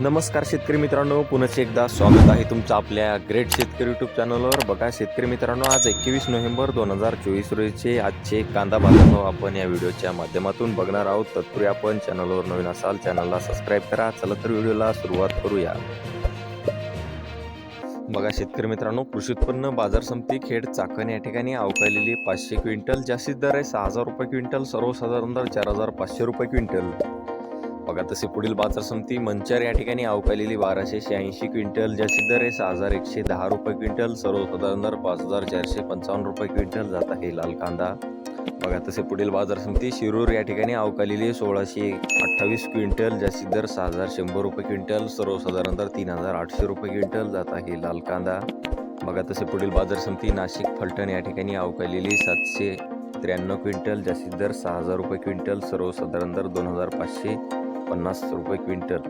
नमस्कार शेतकरी मित्रांनो पुन्हा एकदा स्वागत आहे तुमचं आपल्या ग्रेट शेतकरी यूट्यूब चॅनलवर बघा शेतकरी मित्रांनो आज एकवीस नोव्हेंबर दोन हजार चोवीस रोजीचे आजचे कांदा बाजारभाव आपण या व्हिडिओच्या माध्यमातून बघणार आहोत. तत्पूर्वी आपण चॅनलवर नवीन असाल चॅनलला सबस्क्राईब करा. चला तर व्हिडिओला सुरुवात करूया. बघा शेतकरी मित्रांनो कृषी उत्पन्न बाजार समिती खेड चाकण या ठिकाणी अवकालेली पाचशे क्विंटल. जास्तीत दर आहे सहा हजार रुपये क्विंटल सर्वसाधारण दर चार हजार पाचशे रुपये क्विंटल. बघा तसे पुढील बाजार समिती मंचर या ठिकाणी अवकालेली बाराशे शहाऐंशी क्विंटल जास्तीत दर आहे सहा हजार एकशे दहा रुपये क्विंटल सर्वसाधारण दर पाच हजार चारशे पंचावन्न रुपये क्विंटल जात आहे लाल कांदा. बघा तसे पुढील बाजार समिती शिरूर या ठिकाणी अवकालेली सोळाशे अठ्ठावीस क्विंटल जास्तीत दर सहा हजार शंभर रुपये क्विंटल सर्वसाधारण दर तीन हजार आठशे रुपये क्विंटल जात आहे लाल कांदा. बघा तसे पुढील बाजार समिती नाशिक फलटण या ठिकाणी अवकालेली सातशे त्र्याण्णव क्विंटल जास्तीत दर सहा हजार रुपये क्विंटल सर्वसाधारण दर दोन हजार पाचशे पन्नास रुपये क्विंटल.